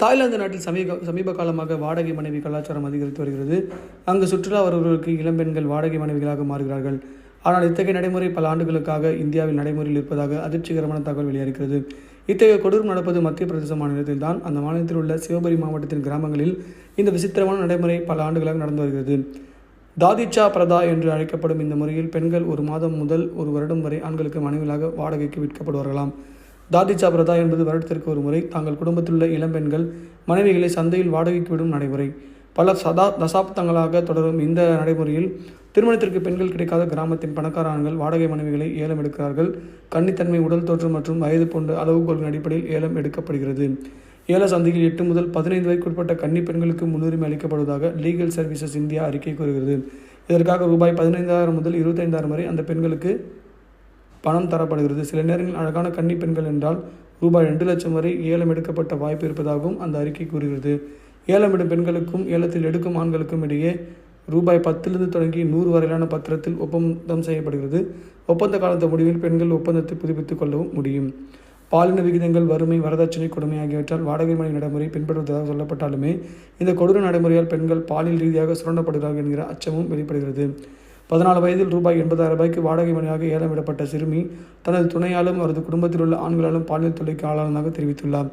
Thailand நாட்டில் சமீப சமீப காலமாக வாடகை மனைவி கலாச்சாரம் அதிகரித்து வருகிறது. அங்கு சுற்றுலா வருபவர்களுக்கு இளம்பெண்கள் வாடகை மனைவிகளாக மாறுகிறார்கள். ஆனால் இத்தகைய நடைமுறை பல ஆண்டுகளுக்காக இந்தியாவில் நடைமுறையில் இருப்பதாக அதிர்ச்சிகரமான தகவல் வெளியாகிறது இத்தகைய கொடூரம் நடப்பது மத்திய பிரதேச மாநிலத்தில் தான். அந்த மாநிலத்தில் உள்ள சிவபுரி மாவட்டத்தின் கிராமங்களில் இந்த விசித்திரமான நடைமுறை பல ஆண்டுகளாக நடந்து வருகிறது. தாதிச்சா பிரதா என்று அழைக்கப்படும் இந்த முறையில் பெண்கள் ஒரு மாதம் முதல் ஒரு வருடம் வரை ஆண்களுக்கு மனைவிகளாக வாடகைக்கு விற்கப்படுவார்களாம். தாதிச்சா பிரதா என்பது வருடத்திற்கு ஒரு முறை தாங்கள் குடும்பத்தில் உள்ள இளம்பெண்கள் மனைவிகளை சந்தையில் வாடகைக்கு விடும் நடைமுறை. பல சதா தசாப்தங்களாக தொடரும் இந்த நடைமுறையில் திருமணத்திற்கு பெண்கள் கிடைக்காத கிராமத்தின் பணக்காரன்கள் வாடகை மனைவிகளை ஏலம் எடுக்கிறார்கள். கன்னித்தன்மை உடல் தோற்றம் மற்றும் வயது போன்ற அளவுகோல்களின் அடிப்படையில் ஏலம் எடுக்கப்படுகிறது. ஏல சந்தையில் எட்டு முதல் பதினைந்து வயதுக்குட்பட்ட கன்னி பெண்களுக்கு முன்னுரிமை அளிக்கப்படுவதாக லீகல் சர்வீசஸ் இந்தியா அறிக்கை கூறுகிறது. இதற்காக ரூபாய் பதினைந்தாயிரம் முதல் இருபத்தைந்தாயிரம் வரை அந்த பெண்களுக்கு பணம் தரப்படுகிறது. சில நேரங்களில் அழகான கன்னி பெண்கள் என்றால் ரூபாய் ரெண்டு லட்சம் வரை ஏலம் எடுக்கப்பட்ட வாய்ப்பு இருப்பதாகவும் அந்த அறிக்கை கூறுகிறது. ஏலமிடும் பெண்களுக்கும் ஏலத்தில் எடுக்கும் ஆண்களுக்கும் இடையே ரூபாய் பத்திலிருந்து தொடங்கி நூறு வரையிலான பத்திரத்தில் ஒப்பந்தம் செய்யப்படுகிறது. ஒப்பந்த காலத்து முடிவில் பெண்கள் ஒப்பந்தத்தை புதுப்பித்துக் கொள்ளவும் முடியும். பாலின விகிதங்கள் வறுமை வரதட்சணை கொடுமை ஆகியவற்றால் வாடகை மனை நடைமுறை பின்பற்றுவதாக சொல்லப்பட்டாலுமே இந்த கொடூர நடைமுறையால் பெண்கள் பாலியல் ரீதியாக சுரண்டப்படுகிறார்கள் என்கிற அச்சமும் வெளிப்படுகிறது. பதினாலு வயதில் ரூபாய் எண்பதாயிரம் ரூபாய்க்கு வாடகை மனையாக ஏலமிடப்பட்ட சிறுமி தனது துணையாலும் அவரது குடும்பத்தில் உள்ள ஆண்களாலும் பாலியல் தொல்லைக்கு ஆளானதாக தெரிவித்துள்ளார்.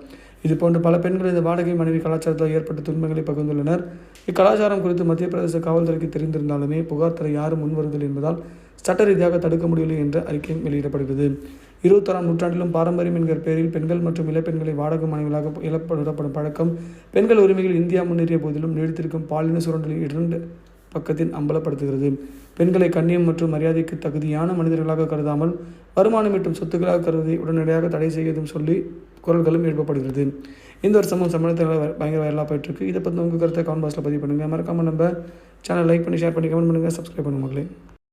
இதுபோன்று பல பெண்கள் இந்த வாடகை மனைவி கலாச்சாரத்தால் ஏற்பட்ட துன்பங்களை பகிர்ந்துள்ளனர். இக்கலாச்சாரம் குறித்து மத்திய பிரதேச காவல்துறைக்கு தெரிந்திருந்தாலுமே புகார் தர யாரும் முன்வருவதில்லை என்பதால் சட்ட ரீதியாக தடுக்க முடியவில்லை என்ற அறிக்கையும் வெளியிடப்படுகிறது. இருபத்தாறாம் நூற்றாண்டிலும் பாரம்பரியம் என்கிற பெயரில் பெண்கள் மற்றும் இளப்பெண்களை வாடகை மனைவிகளாக இழப்படப்படும் பழக்கம் பெண்கள் உரிமைகள் இந்தியா முன்னேறிய போதிலும் நீடித்திருக்கும் பாலின சுரண்டலில் இரண்டு பக்கத்தில் அம்பலப்படுத்துகிறது. பெண்களை கண்ணியம் மற்றும் மரியாதைக்கு தகுதியான மனிதர்களாக கருதாமல் வருமானம் ஈட்டும் சொத்துக்களாக கருதி உடனடியாக தடை செய்வதும் சொல்லி குரல்களும் எழுப்பப்படுகிறது. இந்த ஒரு சமூக சம்பளத்தில் பயங்கர வைரலாக போயிட்டுருக்கு. இதை பற்றி உங்கள் கருத்தை கமெண்ட் பாக்ஸில் பதிவு பண்ணுங்கள் மறக்காமல் நம்ம சேனல் லைக் பண்ணி ஷேர் பண்ணி கமெண்ட் பண்ணுங்கள் சப்ஸ்கிரைப் பண்ணுங்க மக்களே.